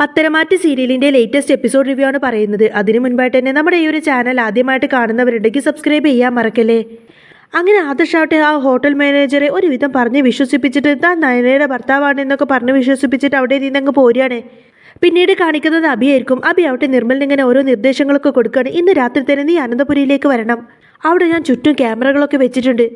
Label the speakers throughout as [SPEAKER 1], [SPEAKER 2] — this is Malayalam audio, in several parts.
[SPEAKER 1] പത്തരമാറ്റ് സീരിയലിന്റെ ലേറ്റസ്റ്റ് എപ്പിസോഡ് റിവ്യൂ ആണ് പറയുന്നത്. അതിനു മുൻപായിട്ട് തന്നെ നമ്മുടെ ഈ ഒരു ചാനൽ ആദ്യമായിട്ട് കാണുന്നവരുണ്ടെങ്കിൽ സബ്സ്ക്രൈബ് ചെയ്യാൻ മറക്കല്ലേ? അങ്ങനെ ആദർശാവട്ടെ ആ ഹോട്ടൽ മാനേജറെ ഒരുവിധം പറഞ്ഞ് വിശ്വസിപ്പിച്ചിട്ട് താൻ നയനയുടെ ഭർത്താവാണ് എന്നൊക്കെ പറഞ്ഞ് വിശ്വസിപ്പിച്ചിട്ട് അവിടെ നിന്ന് നിന്നങ്ങ് പോരുകയാണ്. പിന്നീട് കാണിക്കുന്നത് അഭിയായിരിക്കും അഭി ആവട്ടെ നിർമ്മലിന് ഇങ്ങനെ ഓരോ നിർദ്ദേശങ്ങളൊക്കെ കൊടുക്കുകയാണ്. ഇന്ന് രാത്രി തന്നെ നീ അനന്തപുരിയിലേക്ക് വരണം. അവിടെ ഞാൻ ചുറ്റും ക്യാമറകളൊക്കെ വെച്ചിട്ടുണ്ട്.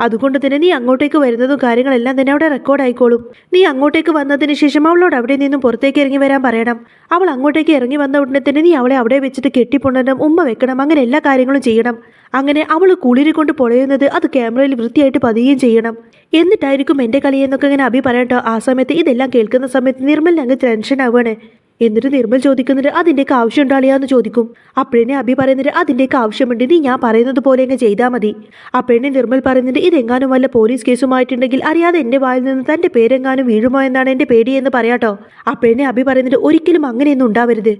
[SPEAKER 1] അതുകൊണ്ട് തന്നെ നീ അങ്ങോട്ടേക്ക് വരുന്നതും കാര്യങ്ങളെല്ലാം തന്നെ അവിടെ റെക്കോർഡ് ആയിക്കോളും. നീ അങ്ങോട്ടേക്ക് വന്നതിന് ശേഷം അവളോട് അവിടെ നിന്നും പുറത്തേക്ക് ഇറങ്ങി വരാൻ പറയണം. അവൾ അങ്ങോട്ടേക്ക് ഇറങ്ങി വന്ന ഉടനെ തന്നെ നീ അവളെ അവിടെ വെച്ചിട്ട് കെട്ടിപ്പൊണ്ടണം ഉമ്മ വെക്കണം അങ്ങനെ എല്ലാ കാര്യങ്ങളും ചെയ്യണം. അങ്ങനെ അവൾ കുളിരി കൊണ്ട് പൊളയുന്നത് അത് ക്യാമറയിൽ വൃത്തിയായിട്ട് പതിയുകയും ചെയ്യണം. എന്നിട്ടായിരിക്കും എന്റെ കളിയെന്നൊക്കെ ഇങ്ങനെ അഭി പറയട്ടോ. ആ സമയത്ത് ഇതെല്ലാം കേൾക്കുന്ന സമയത്ത് നിർമ്മലിന് അങ്ങ് ടെൻഷൻ ആവുകയാണ്. എന്നിട്ട് നിർമ്മൽ ചോദിക്കുന്നുണ്ട് അതിന്റെയൊക്കെ ആവശ്യം ഉണ്ടാളിയാന്ന് ചോദിക്കും. അപ്പോഴേ അഭി പറയുന്നത് അതിന്റെയൊക്കെ ആവശ്യമുണ്ട് നീ ഞാൻ പറയുന്നത് പോലെ അങ്ങ് ചെയ്താൽ മതി. അപ്പോഴേ നിർമ്മൽ പറയുന്നുണ്ട് ഇതെങ്ങാനും വല്ല പോലീസ് കേസുമായിട്ടുണ്ടെങ്കിൽ അറിയാതെ എന്റെ വായിൽ നിന്ന് തന്റെ പേരെങ്ങാനും വീഴുമോ എന്നാണ് എന്റെ പേടിയെന്ന് പറയാട്ടോ. അപ്പോഴേ അഭി പറയുന്നത് ഒരിക്കലും അങ്ങനെയൊന്നും ഉണ്ടാവരുത്.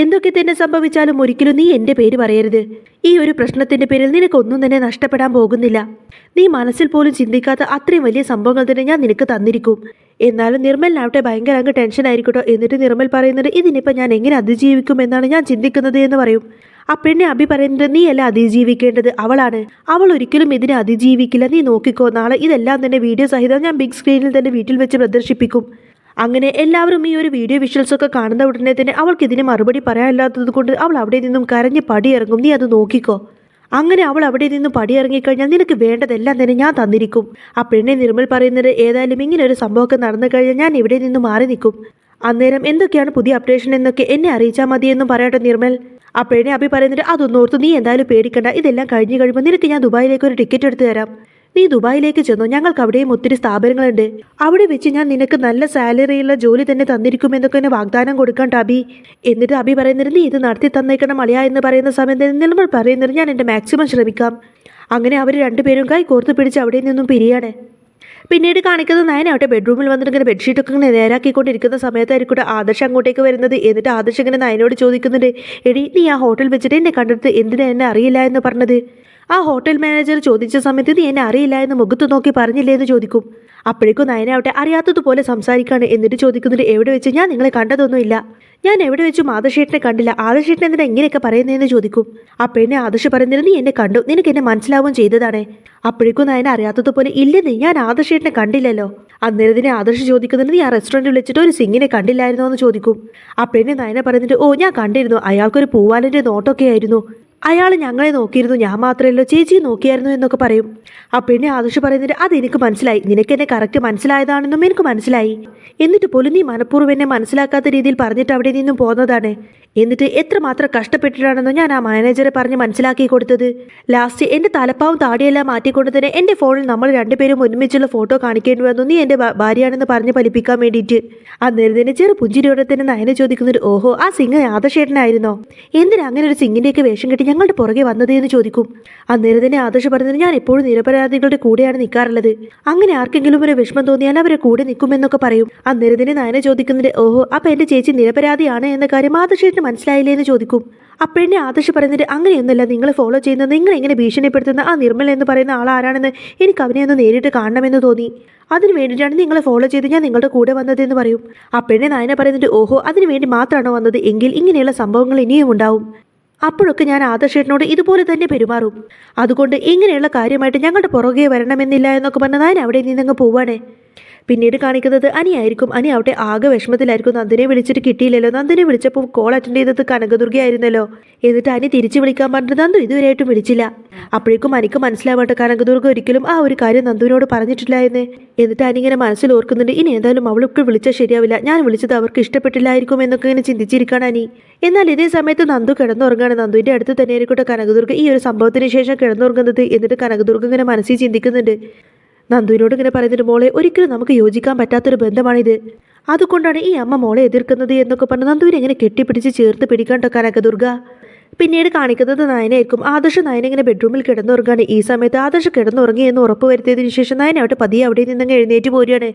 [SPEAKER 1] എന്തൊക്കെ തന്നെ സംഭവിച്ചാലും ഒരിക്കലും നീ എന്റെ പേര് പറയരുത്. ഈ ഒരു പ്രശ്നത്തിന്റെ പേരിൽ നിനക്കൊന്നും തന്നെ നഷ്ടപ്പെടാൻ പോകുന്നില്ല. നീ മനസ്സിൽ പോലും ചിന്തിക്കാത്ത അത്രയും വലിയ സംഭവങ്ങൾ തന്നെ ഞാൻ നിനക്ക് തന്നിരിക്കും. എന്നാലും നിർമ്മലിനാവട്ടെ ഭയങ്കര അങ്ങ് ടെൻഷൻ ആയിരിക്കട്ടോ. എന്നിട്ട് നിർമ്മൽ പറയുന്നത് ഇതിനിപ്പോൾ ഞാൻ എങ്ങനെ അതിജീവിക്കും എന്നാണ് ഞാൻ ചിന്തിക്കുന്നത് എന്ന് പറയും. ആ പെണ്ണെ അഭി പറയുന്നത് നീയല്ല അതിജീവിക്കേണ്ടത്? അവളാണ്. അവൾ ഒരിക്കലും ഇതിനെ അതിജീവിക്കില്ല. നീ നോക്കിക്കോ. നാളെ ഇതെല്ലാം തന്നെ വീഡിയോ സഹിതം ഞാൻ ബിഗ് സ്ക്രീനിൽ തന്നെ വീട്ടിൽ വെച്ച് പ്രദർശിപ്പിക്കും. അങ്ങനെ എല്ലാവരും ഈ ഒരു വീഡിയോ വിഷ്വൽസൊക്കെ കാണുന്ന ഉടനെ തന്നെ അവൾക്ക് ഇതിന് മറുപടി പറയാനില്ലാത്തത് കൊണ്ട് അവൾ അവിടെ നിന്നും കരഞ്ഞ് പടിയിറങ്ങും. നീ അത് നോക്കിക്കോ. അങ്ങനെ അവൾ അവിടെ നിന്നും പടിയിറങ്ങിക്കഴിഞ്ഞാൽ നിനക്ക് വേണ്ടതെല്ലാം തന്നെ ഞാൻ തന്നിരിക്കും. ആ പെണ്ണെ നിർമ്മൽ പറയുന്നത് ഏതായാലും ഇങ്ങനെ ഒരു സംഭവമൊക്കെ നടന്നു കഴിഞ്ഞാൽ ഞാൻ ഇവിടെ നിന്ന് മാറി നിൽക്കും. അന്നേരം എന്തൊക്കെയാണ് പുതിയ അപ്ഡേഷൻ എന്നൊക്കെ എന്നെ അറിയിച്ചാൽ മതി എന്നും പറയട്ടെ നിർമ്മൽ. ആ പെണ്ണെ അഭി പറയുന്നത് അതൊന്നോർത്ത് നീ എന്തായാലും പേടിക്കണ്ട. ഇതെല്ലാം കഴിഞ്ഞു കഴിയുമ്പോൾ നിനക്ക് ഞാൻ ദുബായിലേക്ക് ഒരു ടിക്കറ്റ് എടുത്തു തരാം. നീ ദുബായിലേക്ക് ചെന്നു. ഞങ്ങൾക്ക് അവിടെയും ഒത്തിരി സ്ഥാപനങ്ങളുണ്ട്. അവിടെ വെച്ച് ഞാൻ നിനക്ക് നല്ല സാലറിയുള്ള ജോലി തന്നെ തന്നിരിക്കുമെന്നൊക്കെ എന്നെ വാഗ്ദാനം കൊടുക്കാൻ അബി എന്നിട്ട് അബി പറയുന്നത് നീ ഇത് നടത്തി തന്നേക്കണം അളിയ എന്ന് പറയുന്ന സമയത്ത് നിർമ്മൽ പറയുന്നത് ഞാൻ എന്റെ മാക്സിമം ശ്രമിക്കാം. അങ്ങനെ അവർ രണ്ടുപേരും കൈ കോർത്ത് പിടിച്ച് അവിടെ നിന്നും പിരിയാണ്. പിന്നീട് കാണിക്കുന്നത് നയനാവട്ടെ ബെഡ്റൂമിൽ വന്നിട്ട് ഇങ്ങനെ ബെഡ്ഷീറ്റൊക്കെ ഇങ്ങനെ നേരാക്കിക്കൊണ്ടിരിക്കുന്ന സമയത്തായിരിക്കട്ടെ ആദർശ് അങ്ങോട്ടേക്ക് വരുന്നത്. എന്നിട്ട് ആദർശ് ഇങ്ങനെ നയനോട് ചോദിക്കുന്നുണ്ട് എടി നീ ആ ഹോട്ടൽ വെച്ചിട്ട് എന്നെ കണ്ടിട്ട് എന്തിനാ എന്നെ അറിയില്ല എന്ന് പറഞ്ഞത്? ആ ഹോട്ടൽ മാനേജർ ചോദിച്ച സമയത്ത് നീ എന്നെ അറിയില്ല എന്ന് മുഖത്ത് നോക്കി പറഞ്ഞില്ലേ എന്ന് ചോദിക്കും. അപ്പോഴേക്കും നയനാവട്ടെ അറിയാത്തതുപോലെ സംസാരിക്കാണ് എന്നിട്ട് ചോദിക്കുന്നുണ്ട് എവിടെ വെച്ച്? ഞാൻ നിങ്ങളെ കണ്ടതൊന്നുമില്ല. ഞാൻ എവിടെ വെച്ചു ആദർശേട്ടനെ കണ്ടില്ല? ആദർശേട്ടൻ എന്തിനാ ഇങ്ങനെയൊക്കെ പറയുന്നതെന്ന് ചോദിക്കും. അപ്പോഴെന്നെ ആദർശ് പറയുന്നത് നീ എന്നെ കണ്ടു. നിനക്ക് എന്നെ മനസ്സിലാവുകയും ചെയ്തതാണേ. അപ്പോഴേക്കും നയന അറിയാത്തതുപോലെ ഇല്ലെന്ന് ഞാൻ ആദർശേട്ടനെ കണ്ടില്ലല്ലോ. അന്നേരത്തിനെ ആദർശ് ചോദിക്കുന്നുണ്ട് നീ ആ റെസ്റ്റോറന്റിൽ വിളിച്ചിട്ട് ഒരു സിംഗിനെ കണ്ടില്ലായിരുന്നോ? എന്ന് ചോദിക്കും. അപ്പോഴെന്നെ നയന പറയുന്നുണ്ട് ഓ ഞാൻ കണ്ടിരുന്നു. അയാൾക്കൊരു പൂവാലിന്റെ നോട്ടൊക്കെ ആയിരുന്നു. അയാൾ ഞങ്ങളെ നോക്കിയിരുന്നു ഞാൻ മാത്രമല്ലോ ചേച്ചി നോക്കിയായിരുന്നു എന്നൊക്കെ പറയും. ആ പെണ്ണെ ആദർശ് പറയുന്നത് അത് എനിക്ക് മനസ്സിലായി. നിനക്ക് എന്നെ കറക്റ്റ് മനസ്സിലായതാണെന്നും എനിക്ക് മനസ്സിലായി. എന്നിട്ട് പോലും നീ മനഃപൂർവം എന്നെ മനസ്സിലാക്കാത്ത രീതിയിൽ പറഞ്ഞിട്ട് അവിടെ നിന്നും പോന്നതാണ്. എന്നിട്ട് എത്രമാത്രം കഷ്ടപ്പെട്ടിട്ടാണെന്ന് ഞാൻ ആ മാനേജറെ പറഞ്ഞ് മനസ്സിലാക്കി കൊടുത്തത്. ലാസ്റ്റ് എന്റെ തലപ്പാവും താടിയെല്ലാം മാറ്റിക്കൊണ്ട് തന്നെ എന്റെ ഫോണിൽ നമ്മൾ രണ്ടുപേരും ഒരുമിച്ചുള്ള ഫോട്ടോ കാണിക്കേണ്ടി വന്നു നീ എന്റെ ഭാര്യയാണെന്ന് പറഞ്ഞ് ഫലിപ്പിക്കാൻ വേണ്ടിയിട്ട്. അന്നേരം തന്നെ ചെറു പുഞ്ചിരിയോടെ തന്നെ നയന ചോദിക്കുന്നൊരു ഓഹോ ആ സിംഗ് ആദർശേട്ടനായിരുന്നോ? എന്തിനാ അങ്ങനെ ഒരു സിംഗിന്റെയൊക്കെ വേഷം കെട്ടി ഞങ്ങളുടെ പുറകെ വന്നത് എന്ന് ചോദിക്കും? അന്നേരം തന്നെ ആദർശ് പറഞ്ഞത് ഞാൻ എപ്പോഴും നിരപരാധികളുടെ കൂടെയാണ് നിൽക്കാറുള്ളത് അങ്ങനെ ആർക്കെങ്കിലും ഒരു വിഷമം തോന്നിയാൽ അവരെ കൂടെ നിൽക്കുമെന്നൊക്കെ പറയും. അന്നേരം തന്നെ നയന ചോദിക്കുന്നതിന് ഓഹോ അപ്പം എന്റെ ചേച്ചി നിരപരാധിയാണ് എന്ന കാര്യം ആദർശേട്ടന് മനസ്സിലായില്ലേ എന്ന് ചോദിക്കും. അപ്പോഴെന്നെ ആദർശ് പറയുന്നത് അങ്ങനെയൊന്നുമല്ല നിങ്ങൾ ഫോളോ ചെയ്യുന്ന നിങ്ങൾ എങ്ങനെ ഭീഷണിപ്പെടുത്തുന്ന ആ നിർമ്മൽ എന്ന് പറയുന്ന ആൾ ആരാണെന്ന് എനിക്ക് അവനെ ഒന്ന് നേരിട്ട് കാണണമെന്ന് തോന്നി. അതിനു വേണ്ടിയിട്ടാണ് നിങ്ങളെ ഫോളോ ചെയ്ത് ഞാൻ നിങ്ങളുടെ കൂടെ വന്നത് എന്ന് പറയും. അപ്പോഴേ നായന പറയുന്നുണ്ട് ഓഹോ അതിനു വേണ്ടി മാത്രമാണോ വന്നത്? എങ്കിൽ ഇങ്ങനെയുള്ള സംഭവങ്ങൾ ഇനിയും ഉണ്ടാവും. അപ്പോഴൊക്കെ ഞാൻ ആദർശേട്ടനോട് ഇതുപോലെ തന്നെ പെരുമാറും. അതുകൊണ്ട് ഇങ്ങനെയുള്ള കാര്യമായിട്ട് ഞങ്ങളുടെ പുറകെ വരണമെന്നില്ല എന്നൊക്കെ പറഞ്ഞ് നായൻ അവിടെ നിന്നങ്ങ് പോവാണേ. പിന്നീട് കാണിക്കുന്നത് അനിയായിരിക്കും. അനി അവിടെ ആകെ വിഷമത്തിലായിരിക്കും. നന്ദിനെ വിളിച്ചിട്ട് കിട്ടിയില്ലല്ലോ. നന്ദിനെ വിളിച്ചപ്പോൾ കോൾ അറ്റൻഡ് ചെയ്തത് കനകദുർഗയായിരുന്നല്ലോ. എന്നിട്ട് അനി തിരിച്ചു വിളിക്കാൻ പറഞ്ഞിട്ട് നന്ദു ഇതുവരെയായിട്ടും വിളിച്ചില്ല. അപ്പോഴേക്കും അനിക്ക് മനസ്സിലാവട്ടെ കനകദുർഗ ഒരിക്കലും ആ ഒരു കാര്യം നന്ദുവിനോട് പറഞ്ഞിട്ടില്ലായിരുന്നേ. എന്നിട്ട് അനിങ്ങനെ മനസ്സിൽ ഓർക്കുന്നുണ്ട്. ഇനി എന്തായാലും അവൾക്ക് വിളിച്ചാൽ ശരിയാവില്ല. ഞാൻ വിളിച്ചത് അവർക്ക് ഇഷ്ടപ്പെട്ടില്ലായിരിക്കും എന്നൊക്കെ ഇങ്ങനെ ചിന്തിച്ചിരിക്കുകയാണ് അനി. എന്നാൽ ഇതേ സമയത്ത് നന്ദു കിടന്നുറങ്ങാണ്. നന്ദുവിന്റെ അടുത്ത് തന്നെ ആയിരിക്കട്ടെ കനകദുർഗ ഈ ഒരു സംഭവത്തിന് ശേഷം കിടന്നുറങ്ങുന്നത്. എന്നിട്ട് കനകദുർഗ ഇങ്ങനെ മനസ്സിൽ ചിന്തിക്കുന്നുണ്ട്. നന്ദുവിനോട് ഇങ്ങനെ പറയുന്നൊരു മോളെ ഒരിക്കലും നമുക്ക് യോജിക്കാൻ പറ്റാത്തൊരു ബന്ധമാണിത്. അതുകൊണ്ടാണ് ഈ അമ്മ മോളെ എതിർക്കുന്നത് എന്നൊക്കെ പറഞ്ഞ് നന്ദുവിനെ ഇങ്ങനെ കെട്ടിപ്പിടിച്ച് ചേർത്ത് പിടിക്കാണ്ടൊക്കാനൊക്കെ ദുർഗ. പിന്നീട് കാണിക്കുന്നത് നയനായിരിക്കും ആദർശ് നയന ഇങ്ങനെ ബെഡ്റൂമിൽ കിടന്നുറങ്ങാണ്. ഈ സമയത്ത് ആദർശ് കിടന്നുറങ്ങി എന്ന് ഉറപ്പ് വരുത്തിയതിനു ശേഷം അവിടെ പതിയെ അവിടെ നിന്നങ്ങ് എഴുന്നേറ്റ് പോരുകയാണ്.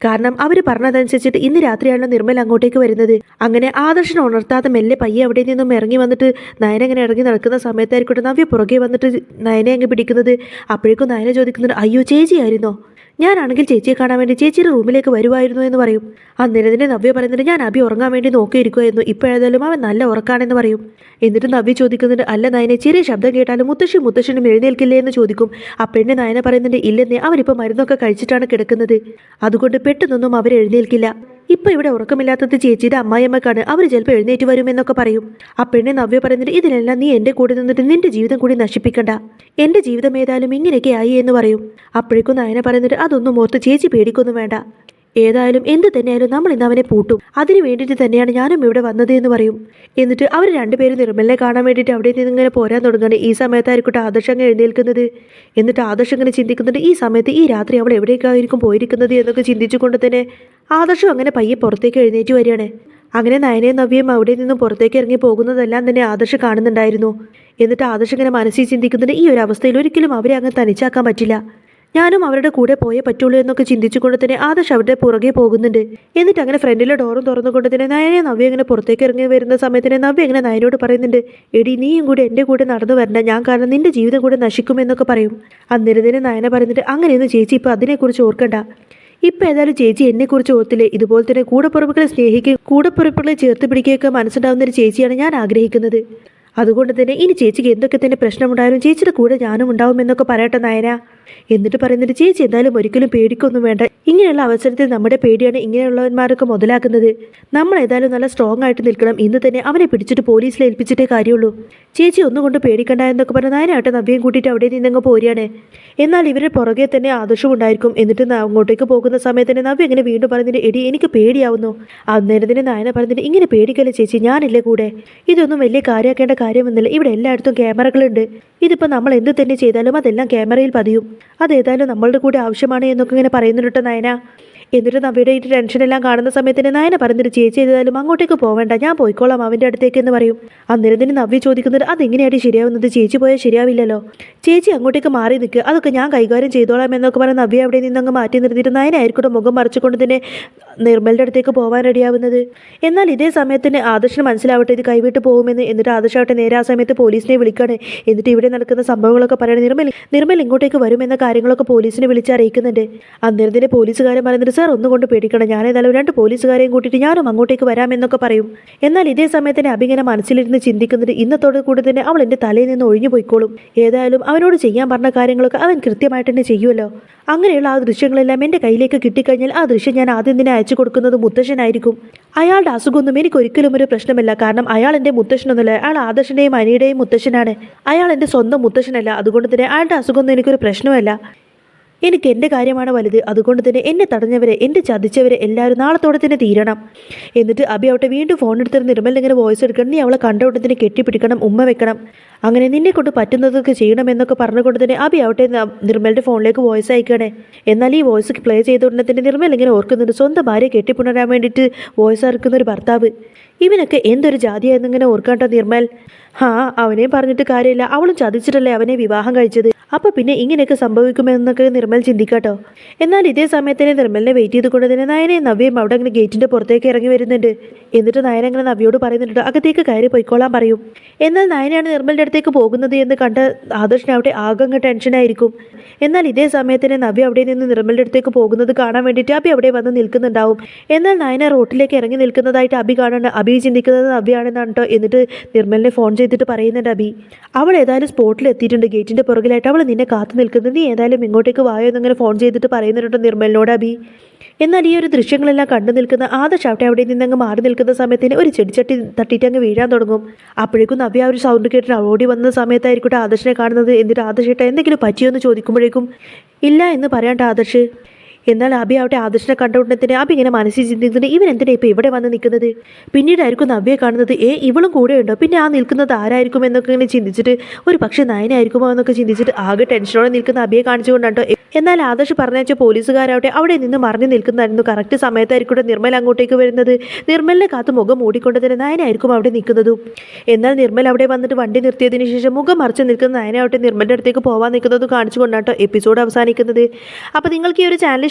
[SPEAKER 1] കാരണം അവർ പറഞ്ഞതനുസരിച്ചിട്ട് ഇന്ന് രാത്രിയാണ് നിർമ്മൽ അങ്ങോട്ടേക്ക് വരുന്നത്. അങ്ങനെ ആദർശനെ ഉണർത്താതെ മെല്ലെ പയ്യെ അവിടെ നിന്നും ഇറങ്ങി വന്നിട്ട് നയന അങ്ങനെ ഇറങ്ങി നടക്കുന്ന സമയത്തായിരിക്കട്ടെ നവ്യ പുറകെ വന്നിട്ട് നയനെ അങ്ങ് പിടിക്കുന്നത്. അപ്പോഴേക്കും നയന ചോദിക്കുന്നുണ്ട് അയ്യോ ചേച്ചിയായിരുന്നോ ഞാനാണെങ്കിൽ ചേച്ചിയെ കാണാൻ വേണ്ടി ചേച്ചിയുടെ റൂമിലേക്ക് വരുമായിരുന്നു എന്ന് പറയും. അന്നേരം നവ്യ പറയുന്നുണ്ട് ഞാൻ അഭി ഉറങ്ങാൻ വേണ്ടി നോക്കിയിരിക്കുമായിരുന്നു ഇപ്പോഴേതായാലും അവൻ നല്ല ഉറക്കാണെന്ന് പറയും. എന്നിട്ട് നവ്യ ചോദിക്കുന്നുണ്ട് അല്ല നയനെ ചെറിയ ശബ്ദം കേട്ടാലും മുത്തശ്ശി മുത്തശ്ശനും എഴുന്നേൽക്കില്ലേ? എന്ന് ചോദിക്കും. അപ്പോഴേ നയന പറയുന്നുണ്ട് ഇല്ലെന്നേ അവരിപ്പോൾ മരുന്നൊക്കെ കഴിച്ചിട്ടാണ് കിടക്കുന്നത്. അതുകൊണ്ട് പെട്ടെന്നൊന്നും അവർ എഴുന്നേൽക്കില്ല. ഇപ്പൊ ഇവിടെ ഉറക്കമില്ലാത്തത് ചേച്ചിയുടെ അമ്മായിയമ്മക്കാണ് അവർ ചിലപ്പോൾ എഴുന്നേറ്റ് വരുമെന്നൊക്കെ പറയും. ആ പെണ്ണെ നവ്യ പറയുന്നത് ഇതിനെല്ലാം നീ എന്റെ കൂടെ നിന്നിട്ട് നിന്റെ ജീവിതം കൂടി നശിപ്പിക്കണ്ട. എന്റെ ജീവിതം ഏതായാലും ഇങ്ങനെയൊക്കെ ആയി എന്ന് പറയും. അപ്പോഴേക്കും നയന പറയുന്നത് അതൊന്നും ഓർത്ത് ചേച്ചി പേടിക്കൊന്നും വേണ്ട. ഏതായാലും എന്ത് തന്നെയായാലും നമ്മൾ ഇന്ന് അവനെ പൂട്ടും. അതിനു വേണ്ടിയിട്ട് തന്നെയാണ് ഞാനും ഇവിടെ വന്നത് എന്ന് പറയും. എന്നിട്ട് അവർ രണ്ടുപേരും നിർമ്മലിനെ കാണാൻ വേണ്ടിയിട്ട് അവിടെ നിന്ന് ഇങ്ങനെ പോരാൻ തുടങ്ങുകയാണ്. ഈ സമയത്തായിരിക്കട്ടെ ആദർശം അങ്ങ് എഴുന്നേൽക്കുന്നത്. എന്നിട്ട് ആദർശം അങ്ങനെ ചിന്തിക്കുന്നുണ്ട്. ഈ സമയത്ത് ഈ രാത്രി അവൾ എവിടേക്കായിരിക്കും പോയിരിക്കുന്നത് എന്നൊക്കെ ചിന്തിച്ചുകൊണ്ട് തന്നെ ആദർശം അങ്ങനെ പയ്യെ പുറത്തേക്ക് എഴുന്നേറ്റ് വരികയാണ്. അങ്ങനെ നയനയും നവ്യയും അവിടെ നിന്നും പുറത്തേക്ക് ഇറങ്ങി പോകുന്നതെല്ലാം തന്നെ ആദർശ് കാണുന്നുണ്ടായിരുന്നു. എന്നിട്ട് ആദർശ് ഇങ്ങനെ മനസ്സിൽ ചിന്തിക്കുന്നുണ്ട്. ഈ ഒരു അവസ്ഥയിൽ ഒരിക്കലും അവരെ അങ്ങ് തനിച്ചാക്കാൻ പറ്റില്ല. ഞാനും അവരുടെ കൂടെ പോയേ പറ്റുള്ളൂ എന്നൊക്കെ ചിന്തിച്ചുകൊണ്ട് തന്നെ ആദർശ് അവരുടെ പുറകെ പോകുന്നുണ്ട്. എന്നിട്ട് അങ്ങനെ ഫ്രണ്ടിലെ ഡോറും തുറന്നുകൊണ്ട് തന്നെ നയനെ നവ്യ ഇങ്ങനെ പുറത്തേക്ക് ഇറങ്ങി വരുന്ന സമയത്തിന് നവ്യ ഇങ്ങനെ നയനോട് പറയുന്നുണ്ട് എടി നീയും കൂടി എന്റെ കൂടെ നടന്നു വരണ്ട. ഞാൻ കാരണം നിന്റെ ജീവിതം കൂടെ നശിക്കുമെന്നൊക്കെ പറയും. അന്നേരം തന്നെ നയന പറയുന്നുണ്ട് അങ്ങനെയൊന്നും ചേച്ചി ഇപ്പോൾ അതിനെക്കുറിച്ച് ഓർക്കണ്ട. ഇപ്പം ഏതായാലും ചേച്ചി എന്നെക്കുറിച്ച് ഓർത്തില്ലേ? ഇതുപോലെ തന്നെ കൂടപ്പുറപ്പുകളെ സ്നേഹിക്കുകയും കൂടപ്പുറപ്പുകളെ ചേർത്ത് പിടിക്കുകയൊക്കെ മനസ്സുണ്ടാവുന്ന ഒരു ചേച്ചിയാണ് ഞാൻ ആഗ്രഹിക്കുന്നത്. അതുകൊണ്ട് തന്നെ ഇനി ചേച്ചിക്ക് എന്തൊക്കെ തന്നെ പ്രശ്നമുണ്ടായാലും ചേച്ചിയുടെ കൂടെ ഞാനും ഉണ്ടാവുമെന്നൊക്കെ പറയട്ടെ നയന. എന്നിട്ട് പറയുന്നത് ചേച്ചി എന്തായാലും ഒരിക്കലും പേടിക്കൊന്നും വേണ്ട. ഇങ്ങനെയുള്ള അവസരത്തിൽ നമ്മുടെ പേടിയാണ് ഇങ്ങനെയുള്ളവന്മാരൊക്കെ മുതലാക്കുന്നത്. നമ്മൾ ഏതായാലും നല്ല സ്ട്രോങ് ആയിട്ട് നിൽക്കണം. ഇന്ന് തന്നെ അവനെ പിടിച്ചിട്ട് പോലീസിൽ ഏൽപ്പിച്ചിട്ടേ കാര്യമുള്ളൂ. ചേച്ചി ഒന്നും കൊണ്ട് പേടിക്കണ്ട എന്നൊക്കെ പറഞ്ഞ് നയനായിട്ട് നവ്യം കൂട്ടിയിട്ട് അവിടെ നിന്നങ്ങ് പോരുകയാണ്. എന്നാൽ ഇവരുടെ പുറകെ തന്നെ ആദർശം ഉണ്ടായിരിക്കും എന്നിട്ട് അങ്ങോട്ടേക്ക് പോകുന്ന സമയത്ത് തന്നെ നവ്യ ഇങ്ങനെ വീണ്ടും പറഞ്ഞിട്ട് എടി എനിക്ക് പേടിയാവുന്നു. അന്നേരം തന്നെ നായന പറഞ്ഞിട്ട് ഇങ്ങനെ പേടിക്കല്ലേ ചേച്ചി ഞാനില്ലേ കൂടെ? ഇതൊന്നും വലിയ കാര്യമാക്കേണ്ട കാര്യമൊന്നുമില്ല. ഇവിടെ എല്ലായിടത്തും ക്യാമറകളുണ്ട്. ഇതിപ്പോൾ നമ്മൾ എന്ത് തന്നെ ചെയ്താലും അതെല്ലാം ക്യാമറയിൽ പതിയും. അതേതായാലും നമ്മളുടെ കൂടെ ആവശ്യമാണ് എന്നൊക്കെ ഇങ്ങനെ പറയുന്നുണ്ട് നയന. എന്നിട്ട് നവ്യയുടെ ഈ ടെൻഷനെല്ലാം കാണുന്ന സമയത്തിന് നയന പറഞ്ഞൊരു ചേച്ചി ചെയ്താലും അങ്ങോട്ടേക്ക് പോവേണ്ട ഞാൻ പോയിക്കോളാം അവന്റെ അടുത്തേക്ക് എന്ന് പറയും. അന്നേരം തന്നെ നവ്യ ചോദിക്കുന്നത് അതെങ്ങനെയാണ് ശരിയാവുന്നത്? ചേച്ചി പോയാൽ ശരിയാവില്ലല്ലോ. ചേച്ചി അങ്ങോട്ടേക്ക് മാറി നിൽക്കുക അതൊക്കെ ഞാൻ കൈകാര്യം ചെയ്തോളാം എന്നൊക്കെ പറഞ്ഞ് നവ്യ അവിടെ നിന്നങ്ങ് മാറ്റി നിർത്തിയിട്ട് നയനായിരിക്കട്ടെ മുഖം മറിച്ചുകൊണ്ട് തന്നെ നിർമ്മലിന്റെ അടുത്തേക്ക് പോകാൻ റെഡിയാവുന്നത്. എന്നാൽ ഇതേ സമയത്തിന് ആദർശന് മനസ്സിലാവട്ടെ ഇത് കൈവിട്ട് പോകുമെന്ന് എന്നിട്ട് ആദർശാവട്ടെ നേരെ ആ സമയത്ത് പോലീസിനെ വിളിക്കുകയാണ്. എന്നിട്ട് ഇവിടെ നടക്കുന്ന സംഭവങ്ങളൊക്കെ പറയുന്നത് നിർമ്മൽ നിർമ്മൽ ഇങ്ങോട്ടേക്ക് വരുമെന്ന കാര്യങ്ങളൊക്കെ പോലീസിനെ വിളിച്ച് അറിയിക്കുന്നുണ്ട്. അന്നേരത്തിന് പോലീസുകാരൻ പറയുന്നുണ്ട് സാർ ഒന്നുകൊണ്ട് പേടിക്കണം ഞാനേതായാലും രണ്ട് പോലീസുകാരെയും കൂട്ടിയിട്ട് ഞാനും അങ്ങോട്ടേക്ക് വരാമെന്നൊക്കെ പറയും. എന്നാൽ ഇതേ സമയത്തിന് അഭിങ്ങനെ മനസ്സിലിരുന്ന് ചിന്തിക്കുന്നത് ഇന്നത്തോട് കൂടി തന്നെ അവൾ എന്റെ തലയിൽ നിന്ന് ഒഴിഞ്ഞു പോയിക്കോളും. ഏതായാലും അവനോട് ചെയ്യാൻ പറഞ്ഞ കാര്യങ്ങളൊക്കെ അവൻ കൃത്യമായിട്ട് തന്നെ ചെയ്യുമല്ലോ. അങ്ങനെയുള്ള ആ ദൃശ്യങ്ങളെല്ലാം എന്റെ കയ്യിലേക്ക് കിട്ടിക്കഴിഞ്ഞാൽ ആ ദൃശ്യം ഞാൻ ആദ്യം തന്നെ അയച്ചു കൊടുക്കുന്നത് മുത്തശ്ശനായിരിക്കും. അയാളുടെ അസുഖമൊന്നും എനിക്ക് ഒരിക്കലും ഒരു പ്രശ്നമല്ല. കാരണം അയാൾ എന്റെ മുത്തശ്ശനൊന്നുമല്ല. അയാൾ ആദർശന്റെയും അനിയുടെയും മുത്തശ്ശനാണ്. അയാൾ എന്റെ സ്വന്തം മുത്തശ്ശനല്ല. അതുകൊണ്ട് തന്നെ അയാളുടെ അസുഖമൊന്നും എനിക്കൊരു പ്രശ്നമല്ല. എനിക്ക് എന്റെ കാര്യമാണ് വലുത്. അതുകൊണ്ട് തന്നെ എന്നെ തടഞ്ഞവരെ എന്നെ ചതിച്ചവരെ എല്ലാവരും നാളത്തോടെ തന്നെ തീരണം. എന്നിട്ട് അബി അവിടെ വീണ്ടും ഫോൺ എടുത്തിട്ട് നിർമ്മലിന് ഇങ്ങനെ വോയിസ് എടുക്കണം. നീ അവളെ കണ്ട ഉടനെ കെട്ടിപ്പിടിക്കണം ഉമ്മ വെക്കണം. അങ്ങനെ നിന്നെ കൊണ്ട് പറ്റുന്നതൊക്കെ ചെയ്യണം എന്നൊക്കെ പറഞ്ഞുകൊണ്ട് തന്നെ അബി അവിടെ നിർമ്മലിന്റെ ഫോണിലേക്ക് വോയിസ് അയക്കണേ എന്നാൽ ഈ വോയിസ് പ്ലേ ചെയ്ത ഉടനെ തന്നെ നിർമ്മൽ ഇങ്ങനെ ഓർക്കുന്നുണ്ട്. സ്വന്തം ഭാര്യ കെട്ടിപ്പുണരാൻ വേണ്ടിയിട്ട് വോയിസ് അറക്കുന്ന ഒരു ഭർത്താവ്. ഇവനൊക്കെ എന്തൊരു ജാതിയായെന്നിങ്ങനെ ഓർക്കാട്ടോ നിർമ്മൽ? ഹാ അവനെയും പറഞ്ഞിട്ട് കാര്യമില്ല. അവളും ചതിച്ചിട്ടല്ലേ അവനെ വിവാഹം കഴിച്ചത്? അപ്പോൾ പിന്നെ ഇങ്ങനെയൊക്കെ സംഭവിക്കുമെന്നൊക്കെ നിർമ്മൽ ചിന്തിക്കാട്ടോ. എന്നാൽ ഇതേ സമയത്തിന് നിർമ്മലിനെ വെയിറ്റ് ചെയ്തുകൊണ്ട് തന്നെ നയനയും നവ്യയും അവിടെ അങ്ങനെ ഗേറ്റിന്റെ പുറത്തേക്ക് ഇറങ്ങി വരുന്നുണ്ട്. എന്നിട്ട് നയന അങ്ങനെ നവ്യോട് പറയുന്നുണ്ട് അകത്തേക്ക് കയറി പോയിക്കോളാൻ പറയും. എന്നാൽ നയനയാണ് നിർമ്മലിന്റെ അടുത്തേക്ക് പോകുന്നത് എന്ന് കണ്ട് ആദർശിന് അവിടെ ആകെ അങ്ങ് ടെൻഷനായിരിക്കും എന്നാൽ ഇതേ സമയത്തിന് നവ്യ അവിടെ നിന്ന് നിർമ്മലിന്റെ അടുത്തേക്ക് പോകുന്നത് കാണാൻ വേണ്ടിയിട്ട് അബി അവിടെ വന്ന് നിൽക്കുന്നുണ്ടാവും. എന്നാൽ നയന റോട്ടിലേക്ക് ഇറങ്ങി നിൽക്കുന്നതായിട്ട് അബി കാണുന്നു അബി ചിന്തിക്കുന്നത് നവ്യാണെന്നാണ് കേട്ടോ എന്നിട്ട് നിർമ്മലിനെ ഫോൺ ചെയ്തിട്ട് പറയുന്നുണ്ട് അബി അവൾ ഏതായാലും സ്പോട്ടിൽ എത്തിയിട്ടുണ്ട് ഗേറ്റിന്റെ പുറകിലായിട്ട്. അവൾ നിന്നെ കാത്തു നിൽക്കുന്നത് നീ ഏതായാലും ഇങ്ങോട്ടേക്ക് വായോ എന്നിങ്ങനെ ഫോൺ ചെയ്തിട്ട് പറയുന്നുണ്ട് നിർമ്മലിനോട് അബി എന്നാൽ ഈ ഒരു ദൃശ്യങ്ങളെല്ലാം കണ്ടു നിൽക്കുന്ന ആദർശ് അവിടെ അവിടെ നിന്നങ്ങ് മാറി നിൽക്കുന്ന സമയത്തിന് ഒരു ചെടിച്ചട്ടി തട്ടിയിട്ട് അങ്ങ് വീഴാൻ തുടങ്ങും. അപ്പോഴേക്കും നവ്യ ആ ഒരു സൗണ്ട് കേട്ടിട്ട് ഓടി വന്ന സമയത്തായിരിക്കട്ടെ ആദർശിനെ കാണുന്നത്. എന്നിട്ട് ആദർശേട്ട എന്തെങ്കിലും പറ്റിയോ എന്ന് ചോദിക്കുമ്പോഴേക്കും ഇല്ല എന്ന് പറയാണ്ട് ആദർശ്. എന്നാൽ അബി അവിടെ ആദർശിനെ കണ്ടുകൊണ്ടതിന് അബി ഇങ്ങനെ മനസ്സിൽ ചിന്തിക്കുന്നത് ഇവൻ എന്തിനാ ഇപ്പോൾ ഇവിടെ വന്ന് നിൽക്കുന്നത്? പിന്നീടായിരിക്കും നവ്യയെ കാണുന്നത് ഏ ഇവളും കൂടെ ഉണ്ടോ? പിന്നെ ആ നിൽക്കുന്നത് ആരായിരിക്കും? എന്നൊക്കെ ഇങ്ങനെ ചിന്തിച്ചിട്ട് ഒരു പക്ഷേ നയനായിരിക്കുമോ എന്നൊക്കെ ചിന്തിച്ചിട്ട് ആകെ ടെൻഷനോടെ നിൽക്കുന്ന അബിയെ കാണിച്ചുകൊണ്ടാട്ടോ എന്നാൽ ആദർശ് പറഞ്ഞയച്ച പോലീസുകാരാവട്ടെ അവിടെ നിന്ന് മറിഞ്ഞു നിൽക്കുന്നതായിരുന്നു. കറക്റ്റ് സമയത്തായിരിക്കും നിർമ്മൽ അങ്ങോട്ടേക്ക് വരുന്നത്. നിർമ്മലിനെ കാത്ത് മുഖം മൂടിക്കൊണ്ട് തന്നെ നയനായിരിക്കും അവിടെ നിൽക്കുന്നതും. എന്നാൽ നിർമ്മൽ അവിടെ വന്നിട്ട് വണ്ടി നിർത്തിയതിന് ശേഷം മുഖം മറിച്ച് നിൽക്കുന്ന നയനാവട്ടെ നിർമ്മലിന്റെ അടുത്തേക്ക് പോകാൻ നിൽക്കുന്നത് കാണിച്ചുകൊണ്ടാണ് എപ്പിസോഡ് അവസാനിക്കുന്നത്. അപ്പോൾ നിങ്ങൾക്ക് ഈ ഒരു ചാനൽ